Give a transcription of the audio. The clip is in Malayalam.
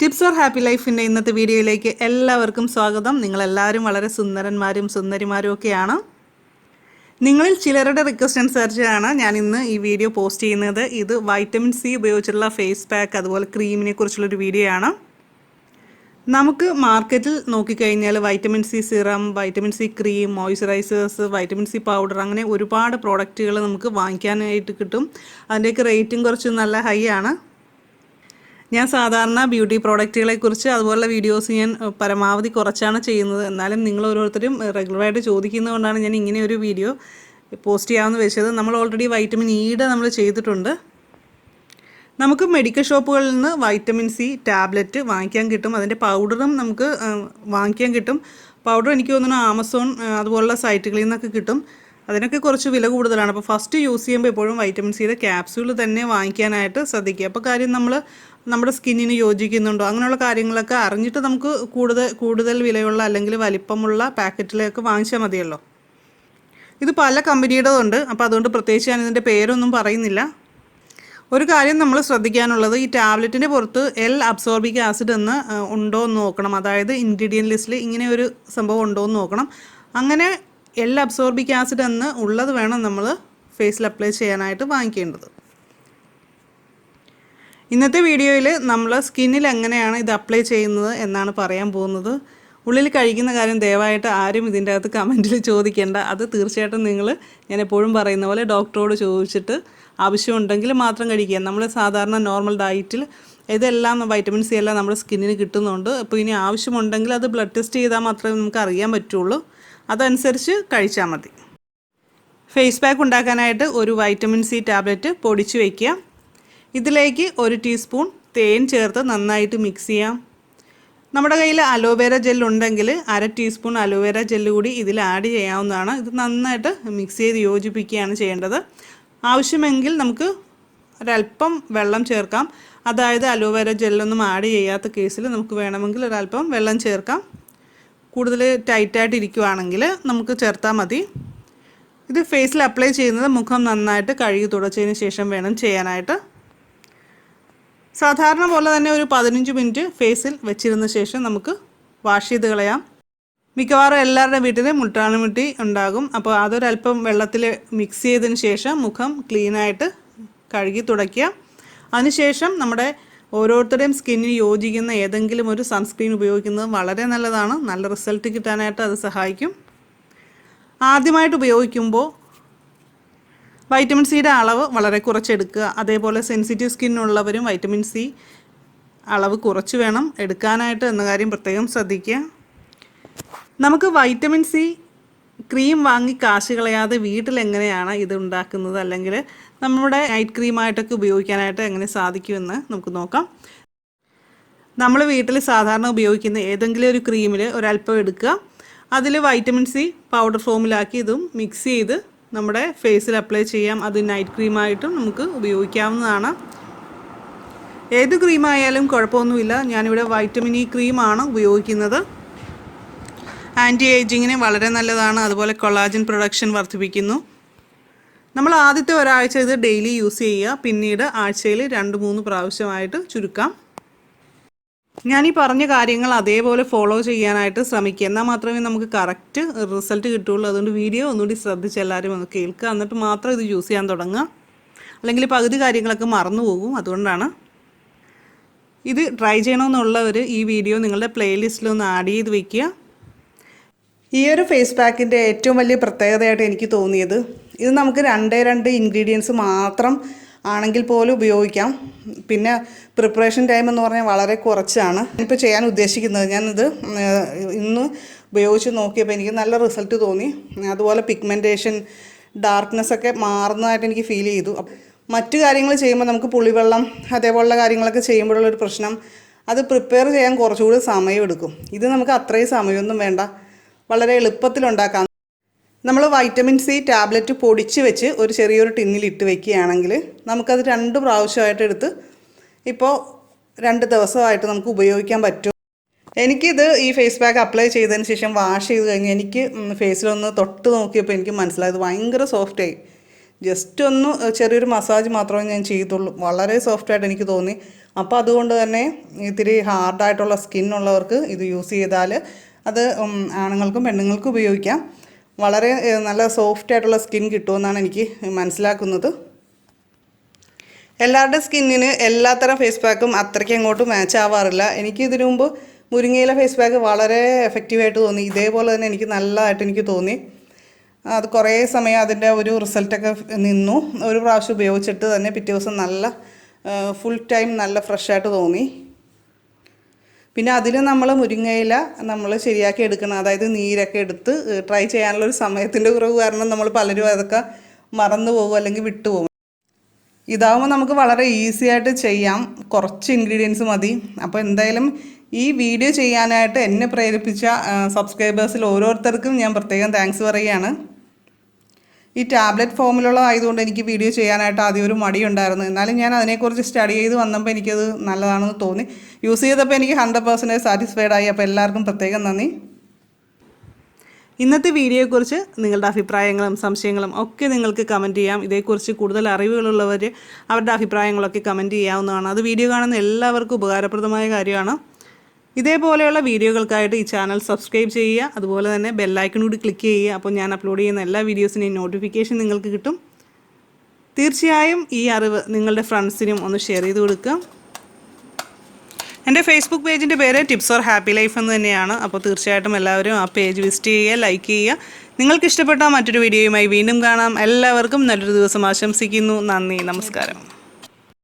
ടിപ്സ് ഓർ ഹാപ്പി ലൈഫിന്റെ ഇന്നത്തെ വീഡിയോയിലേക്ക് എല്ലാവർക്കും സ്വാഗതം. നിങ്ങളെല്ലാവരും വളരെ സുന്ദരന്മാരും സുന്ദരിമാരും ഒക്കെയാണ്. നിങ്ങളിൽ ചിലരുടെ റിക്വസ്റ്റ് അനുസരിച്ചാണ് ഞാൻ ഇന്ന് ഈ വീഡിയോ പോസ്റ്റ് ചെയ്യുന്നത്. ഇത് വൈറ്റമിൻ സി ഉപയോഗിച്ചുള്ള ഫേസ് പാക്ക് അതുപോലെ ക്രീമിനെ കുറിച്ചുള്ളൊരു വീഡിയോ ആണ്. നമുക്ക് മാർക്കറ്റിൽ നോക്കിക്കഴിഞ്ഞാൽ vitamin C serum vitamin C cream moisturisers vitamin C powder അങ്ങനെ ഒരുപാട് പ്രോഡക്റ്റുകൾ നമുക്ക് വാങ്ങിക്കാനായിട്ട് കിട്ടും. അതിന്റെയൊക്കെ റേറ്റും കുറച്ച് നല്ല ഹൈ ആണ്. ഞാൻ സാധാരണ ബ്യൂട്ടി പ്രോഡക്റ്റുകളെ കുറിച്ച് അതുപോലുള്ള വീഡിയോസ് ഞാൻ പരമാവധി കുറച്ചാണ് ചെയ്യുന്നത്. എന്നാലും നിങ്ങൾ ഓരോരുത്തരും റെഗുലറായിട്ട് ചോദിക്കുന്നതുകൊണ്ടാണ് ഞാൻ ഇങ്ങനെ ഒരു വീഡിയോ പോസ്റ്റ് ചെയ്യാമെന്ന് വെച്ചത്. നമ്മൾ ഓൾറെഡി വൈറ്റമിൻ ഇയുടെ നമ്മൾ ചെയ്തിട്ടുണ്ട്. നമുക്ക് മെഡിക്കൽ ഷോപ്പുകളിൽ നിന്ന് വൈറ്റമിൻ സി ടാബ്ലറ്റ് വാങ്ങിക്കാൻ കിട്ടും. അതിന്റെ പൗഡറും നമുക്ക് വാങ്ങിക്കാൻ കിട്ടും. പൗഡർ എനിക്ക് തോന്നുന്നു ആമസോൺ അതുപോലുള്ള സൈറ്റുകളിൽ നിന്നൊക്കെ കിട്ടും. അതിനൊക്കെ കുറച്ച് വില കൂടുതലാണ്. അപ്പോൾ ഫസ്റ്റ് യൂസ് ചെയ്യുമ്പോൾ എപ്പോഴും വൈറ്റമിൻ സിയുടെ ക്യാപ്സ്യൂൾ തന്നെ വാങ്ങിക്കാനായിട്ട് ശ്രദ്ധിക്കുക. അപ്പോൾ കാര്യം നമ്മൾ നമ്മുടെ സ്കിന്നിന് യോജിക്കുന്നുണ്ടോ? അങ്ങനെയുള്ള കാര്യങ്ങളൊക്കെ അറിഞ്ഞിട്ട് നമുക്ക് കൂടുതൽ കൂടുതൽ വിലയുള്ള അല്ലെങ്കിൽ വലിപ്പമുള്ള പാക്കറ്റിലേക്ക് വാങ്ങിച്ചാൽ മതിയല്ലോ. ഇത് പല കമ്പനിയുടേതുണ്ട് അപ്പോൾ അതുകൊണ്ട് പ്രത്യേകിച്ച് ഞാൻ ഇതിന്റെ പേരൊന്നും പറയുന്നില്ല. ഒരു കാര്യം നമ്മൾ ശ്രദ്ധിക്കാനുള്ളത് ഈ ടാബ്ലറ്റിന്റെ പുറത്ത് എൽ അബ്സോർബിക് ആസിഡ് എന്ന് ഉണ്ടോ എന്ന് നോക്കണം. അതായത് ഇൻഗ്രീഡിയൻ ലിസ്റ്റിൽ ഇങ്ങനെ ഒരു സംഭവം ഉണ്ടോ എന്ന് നോക്കണം. അങ്ങനെ എൽ അബ്സോർബിക് ആസിഡ് എന്ന് ഉള്ളത് വേണം നമ്മൾ ഫേസിൽ അപ്ലൈ ചെയ്യാനായിട്ട് വാങ്ങിക്കേണ്ടത്. ഇന്നത്തെ വീഡിയോയിൽ നമ്മൾ സ്കിന്നിൽ എങ്ങനെയാണ് ഇത് അപ്ലൈ ചെയ്യുന്നത് എന്നാണ് പറയാൻ പോകുന്നത്. ഉള്ളിൽ കഴിക്കുന്ന കാര്യം ദയവായിട്ട് ആരും ഇതിന്റെ അകത്ത് കമന്റിൽ ചോദിക്കേണ്ട. അത് തീർച്ചയായിട്ടും നിങ്ങൾ ഞാൻ എപ്പോഴും പറയുന്ന പോലെ ഡോക്ടറോട് ചോദിച്ചിട്ട് ആവശ്യമുണ്ടെങ്കിൽ മാത്രം കഴിക്കുക. നമ്മൾ സാധാരണ നോർമൽ ഡയറ്റിൽ ഇതെല്ലാം വൈറ്റമിൻ സി എല്ലാം നമ്മുടെ സ്കിന്നിന് കിട്ടുന്നുണ്ട്. അപ്പോൾ ഇനി ആവശ്യമുണ്ടെങ്കിൽ അത് ബ്ലഡ് ടെസ്റ്റ് ചെയ്താൽ മാത്രമേ നമുക്ക് അറിയാൻ പറ്റുള്ളൂ. അതനുസരിച്ച് കഴിച്ചാൽ മതി. ഫേസ് പാക്ക് ഉണ്ടാക്കാനായിട്ട് ഒരു വൈറ്റമിൻ സി ടാബ്ലറ്റ് പൊടിച്ച് വയ്ക്കുക ഇതിലേക്ക് ഒരു ടീസ്പൂൺ തേൻ ചേർത്ത് നന്നായിട്ട് മിക്സ് ചെയ്യാം. നമ്മുടെ കയ്യിൽ അലോവേര ജെൽ ഉണ്ടെങ്കിൽ അര ടീസ്പൂൺ അലോവേര ജെല്ല് കൂടി ഇതിൽ ആഡ് ചെയ്യാവുന്നതാണ്. ഇത് നന്നായിട്ട് മിക്സ് ചെയ്ത് യോജിപ്പിക്കുകയാണ് ചെയ്യേണ്ടത്. ആവശ്യമെങ്കിൽ നമുക്ക് ഒരല്പം വെള്ളം ചേർക്കാം. അതായത് അലോവേര ജെല്ലൊന്നും ആഡ് ചെയ്യാത്ത കേസിൽ നമുക്ക് വേണമെങ്കിൽ ഒരല്പം വെള്ളം ചേർക്കാം. കൂടുതൽ ടൈറ്റായിട്ട് ഇരിക്കുവാണെങ്കിൽ നമുക്ക് ചേർത്താൽ മതി. ഇത് ഫേസിൽ അപ്ലൈ ചെയ്യുന്നത് മുഖം നന്നായിട്ട് കഴുകി തുടച്ചതിന് ശേഷം വേണം ചെയ്യാനായിട്ട്. സാധാരണ പോലെ തന്നെ ഒരു പതിനഞ്ച് മിനിറ്റ് ഫേസിൽ വെച്ചിരുന്ന ശേഷം നമുക്ക് വാഷ് ചെയ്ത് കളയാം. മിക്കവാറും എല്ലാവരുടെ വീട്ടിലും മുട്ടാണിമുട്ടി ഉണ്ടാകും. അപ്പോൾ അതൊരല്പം വെള്ളത്തിൽ മിക്സ് ചെയ്തതിന് ശേഷം മുഖം ക്ലീനായിട്ട് കഴുകി തുടയ്ക്കുക അതിനുശേഷം നമ്മുടെ ഓരോരുത്തരുടെയും സ്കിന്നിന് യോജിക്കുന്ന ഏതെങ്കിലും ഒരു സൺസ്ക്രീൻ ഉപയോഗിക്കുന്നത് വളരെ നല്ലതാണ്. നല്ല റിസൾട്ട് കിട്ടാനായിട്ട് അത് സഹായിക്കും. ആദ്യമായിട്ട് ഉപയോഗിക്കുമ്പോൾ വൈറ്റമിൻ സിയുടെ അളവ് വളരെ കുറച്ചെടുക്കുക അതേപോലെ സെൻസിറ്റീവ് സ്കിന്നുള്ളവരും വൈറ്റമിൻ സി അളവ് കുറച്ച് വേണം. എടുക്കാനായിട്ട് എന്ന കാര്യം പ്രത്യേകം ശ്രദ്ധിക്കുക. നമുക്ക് വൈറ്റമിൻ സി ക്രീം വാങ്ങി കാശ് കളയാതെ വീട്ടിൽ എങ്ങനെയാണ് ഇത് ഉണ്ടാക്കുന്നത്? അല്ലെങ്കിൽ നമ്മുടെ നൈറ്റ് ക്രീമായിട്ടൊക്കെ ഉപയോഗിക്കാനായിട്ട് എങ്ങനെ സാധിക്കുമെന്ന് നമുക്ക് നോക്കാം. നമ്മൾ വീട്ടിൽ സാധാരണ ഉപയോഗിക്കുന്ന ഏതെങ്കിലും ഒരു ക്രീമിൽ ഒരല്പം എടുക്കുക. അതിൽ വൈറ്റമിൻ സി പൗഡർ ഫോമിലാക്കി ഇതും മിക്സ് ചെയ്ത് നമ്മുടെ ഫേസിൽ അപ്ലൈ ചെയ്യാം. അത് നൈറ്റ് ക്രീമായിട്ടും നമുക്ക് ഉപയോഗിക്കാവുന്നതാണ്. ഏത് ക്രീമായാലും കുഴപ്പമൊന്നുമില്ല. ഞാനിവിടെ വൈറ്റമിൻ ഇ ക്രീമാണ് ഉപയോഗിക്കുന്നത്. ആന്റി ഏജിങ്ങിന് വളരെ നല്ലതാണ്. അതുപോലെ കൊളാജിൻ പ്രൊഡക്ഷൻ വർദ്ധിപ്പിക്കുന്നു. നമ്മൾ ആദ്യത്തെ ഒരാഴ്ച ഇത് ഡെയിലി യൂസ് ചെയ്യുക. പിന്നീട് ആഴ്ചയിൽ രണ്ട് മൂന്ന് പ്രാവശ്യമായിട്ട് ചുരുക്കാം. ഞാൻ ഈ പറഞ്ഞ കാര്യങ്ങൾ അതേപോലെ ഫോളോ ചെയ്യാനായിട്ട് ശ്രമിക്കുക. എന്നാൽ മാത്രമേ നമുക്ക് കറക്റ്റ് റിസൾട്ട് കിട്ടുള്ളൂ അതുകൊണ്ട് വീഡിയോ ഒന്നുകൂടി ശ്രദ്ധിച്ച് എല്ലാവരും ഒന്ന് കേൾക്കുക. എന്നിട്ട് മാത്രം ഇത് യൂസ് ചെയ്യാൻ തുടങ്ങുക. അല്ലെങ്കിൽ പകുതി കാര്യങ്ങളൊക്കെ മറന്നു പോകും. അതുകൊണ്ടാണ് ഇത് ട്രൈ ചെയ്യണമെന്നുള്ളവർ ഈ വീഡിയോ നിങ്ങളുടെ പ്ലേലിസ്റ്റിൽ ഒന്ന് ആഡ് ചെയ്ത് വെക്കുക. ഈ ഒരു ഫേസ് പാക്കിന്റെ ഏറ്റവും വലിയ പ്രത്യേകതയായിട്ട് എനിക്ക് തോന്നിയത് ഇത് നമുക്ക് രണ്ടേ രണ്ട് ഇൻഗ്രീഡിയൻസ് മാത്രം ആണെങ്കിൽ പോലും ഉപയോഗിക്കാം. പിന്നെ പ്രിപ്പറേഷൻ ടൈം എന്ന് പറഞ്ഞാൽ വളരെ കുറച്ചാണ്. ഇപ്പോൾ ചെയ്യാൻ ഉദ്ദേശിക്കുന്നത് ഞാനിത് ഇന്ന് ഉപയോഗിച്ച് നോക്കിയപ്പോൾ എനിക്ക് നല്ല റിസൾട്ട് തോന്നി. അതുപോലെ പിഗ്മെന്റേഷൻ ഡാർക്ക്നെസ് ഒക്കെ മാറുന്നതായിട്ട് എനിക്ക് ഫീൽ ചെയ്തു. മറ്റു കാര്യങ്ങൾ ചെയ്യുമ്പോൾ നമുക്ക് പുളിവെള്ളം അതേപോലുള്ള കാര്യങ്ങളൊക്കെ ചെയ്യുമ്പോഴുള്ളൊരു പ്രശ്നം അത് പ്രിപ്പയർ ചെയ്യാൻ കുറച്ചുകൂടി സമയമെടുക്കും. ഇത് നമുക്ക് അത്രയും സമയമൊന്നും വേണ്ട. വളരെ എളുപ്പത്തിൽ ഉണ്ടാക്കാം നമ്മൾ വൈറ്റമിൻ സി ടാബ്ലറ്റ് പൊടിച്ച് വെച്ച് ഒരു ചെറിയൊരു ടിന്നിൽ ഇട്ട് വെക്കുകയാണെങ്കിൽ നമുക്കത് രണ്ട് പ്രാവശ്യമായിട്ട് എടുത്ത് ഇപ്പോൾ രണ്ട് ദിവസമായിട്ട് നമുക്ക് ഉപയോഗിക്കാൻ പറ്റും. എനിക്കിത് ഈ ഫേസ് പാക്ക് അപ്ലൈ ചെയ്തതിന് ശേഷം വാഷ് ചെയ്ത് കഴിഞ്ഞ് എനിക്ക് ഫേസിലൊന്ന് തൊട്ട് നോക്കിയപ്പോൾ എനിക്ക് മനസ്സിലായത് ഭയങ്കര സോഫ്റ്റായി ജസ്റ്റ് ഒന്ന് ചെറിയൊരു മസാജ് മാത്രമേ ഞാൻ ചെയ്തുള്ളൂ. വളരെ സോഫ്റ്റായിട്ട് എനിക്ക് തോന്നി. അപ്പോൾ അതുകൊണ്ട് തന്നെ ഇത്തിരി ഹാർഡായിട്ടുള്ള സ്കിന്നുള്ളവർക്ക് ഇത് യൂസ് ചെയ്താൽ അത് ആണുങ്ങൾക്കും പെണ്ണുങ്ങൾക്കും ഉപയോഗിക്കാം. വളരെ നല്ല സോഫ്റ്റ് ആയിട്ടുള്ള സ്കിൻ കിട്ടുമെന്നാണ് എനിക്ക് മനസ്സിലാക്കുന്നത്. എല്ലാവരുടെ സ്കിന്നിന് എല്ലാത്തരം ഫേസ് പാക്കും അത്രയ്ക്ക് അങ്ങോട്ട് മാച്ച് ആവാറില്ല. എനിക്ക് ഇതിനു മുമ്പ് മുരിങ്ങയിലെ ഫേസ് പാക്ക് വളരെ എഫക്റ്റീവായിട്ട് തോന്നി. ഇതേപോലെ തന്നെ എനിക്ക് നല്ലതായിട്ട് എനിക്ക് തോന്നി. അത് കുറേ സമയം അതിന്റെ ഒരു റിസൾട്ടൊക്കെ നിന്നു. ഒരു പ്രാവശ്യം ഉപയോഗിച്ചിട്ട് തന്നെ പിറ്റേ ദിവസം നല്ല ഫുൾ ടൈം നല്ല ഫ്രഷായിട്ട് തോന്നി. പിന്നെ അതിൽ നമ്മൾ മുരിങ്ങയില നമ്മൾ ശരിയാക്കി എടുക്കണം. അതായത് നീരൊക്കെ എടുത്ത് ട്രൈ ചെയ്യാനുള്ള ഒരു സമയത്തിന്റെ കുറവ് കാരണം നമ്മൾ പലരും അതൊക്കെ മറന്നു പോകും അല്ലെങ്കിൽ വിട്ടുപോകും ഇതാവുമ്പോൾ നമുക്ക് വളരെ ഈസി ആയിട്ട് ചെയ്യാം. കുറച്ച് ഇൻഗ്രീഡിയൻസ് മതി. അപ്പോൾ എന്തായാലും ഈ വീഡിയോ ചെയ്യാനായിട്ട് എന്നെ പ്രേരിപ്പിച്ച സബ്സ്ക്രൈബേഴ്സിൽ ഓരോരുത്തർക്കും ഞാൻ പ്രത്യേകം താങ്ക്സ് പറയുകയാണ്. ഈ ടാബ്ലറ്റ് ഫോമിലുള്ള ആയതുകൊണ്ട് എനിക്ക് വീഡിയോ ചെയ്യാനായിട്ട് ആദ്യം ഒരു മടിയുണ്ടായിരുന്നു. എന്നാലും ഞാൻ അതിനെക്കുറിച്ച് സ്റ്റഡി ചെയ്ത് വന്നപ്പോൾ എനിക്കത് നല്ലതാണെന്ന് തോന്നി. യൂസ് ചെയ്തപ്പോൾ എനിക്ക് ഹൺഡ്രഡ് പെർസെന്റേജ് സാറ്റിസ്ഫൈഡ് ആയി. അപ്പോൾ എല്ലാവർക്കും പ്രത്യേകം നന്ദി. ഇന്നത്തെ വീഡിയോയെക്കുറിച്ച് നിങ്ങളുടെ അഭിപ്രായങ്ങളും സംശയങ്ങളും ഒക്കെ നിങ്ങൾക്ക് കമന്റ് ചെയ്യാം. ഇതേക്കുറിച്ച് കൂടുതൽ അറിവുകളുള്ളവർ അവരുടെ അഭിപ്രായങ്ങളൊക്കെ കമന്റ് ചെയ്യാവുന്നതാണ്. അത് വീഡിയോ കാണുന്ന എല്ലാവർക്കും ഉപകാരപ്രദമായ കാര്യമാണ്. ഇതേപോലെയുള്ള വീഡിയോകൾക്കായിട്ട് ഈ ചാനൽ സബ്സ്ക്രൈബ് ചെയ്യുക. അതുപോലെ തന്നെ ബെല്ലൈക്കൺ കൂടി ക്ലിക്ക് ചെയ്യുക. അപ്പോൾ ഞാൻ അപ്ലോഡ് ചെയ്യുന്ന എല്ലാ വീഡിയോസിന്റെയും നോട്ടിഫിക്കേഷൻ നിങ്ങൾക്ക് കിട്ടും. തീർച്ചയായും ഈ അറിവ് നിങ്ങളുടെ ഫ്രണ്ട്സിനും ഒന്ന് ഷെയർ ചെയ്ത് കൊടുക്കുക. എന്റെ ഫേസ്ബുക്ക് പേജിന്റെ പേര് ടിപ്സ് ഓർ ഹാപ്പി ലൈഫ് എന്ന് തന്നെയാണ്. അപ്പോൾ തീർച്ചയായിട്ടും എല്ലാവരും ആ പേജ് വിസിറ്റ് ചെയ്യുക ലൈക്ക് ചെയ്യുക. നിങ്ങൾക്ക് ഇഷ്ടപ്പെട്ട മറ്റൊരു വീഡിയോയുമായി വീണ്ടും കാണാം. എല്ലാവർക്കും നല്ലൊരു ദിവസം ആശംസിക്കുന്നു. നന്ദി. നമസ്കാരം.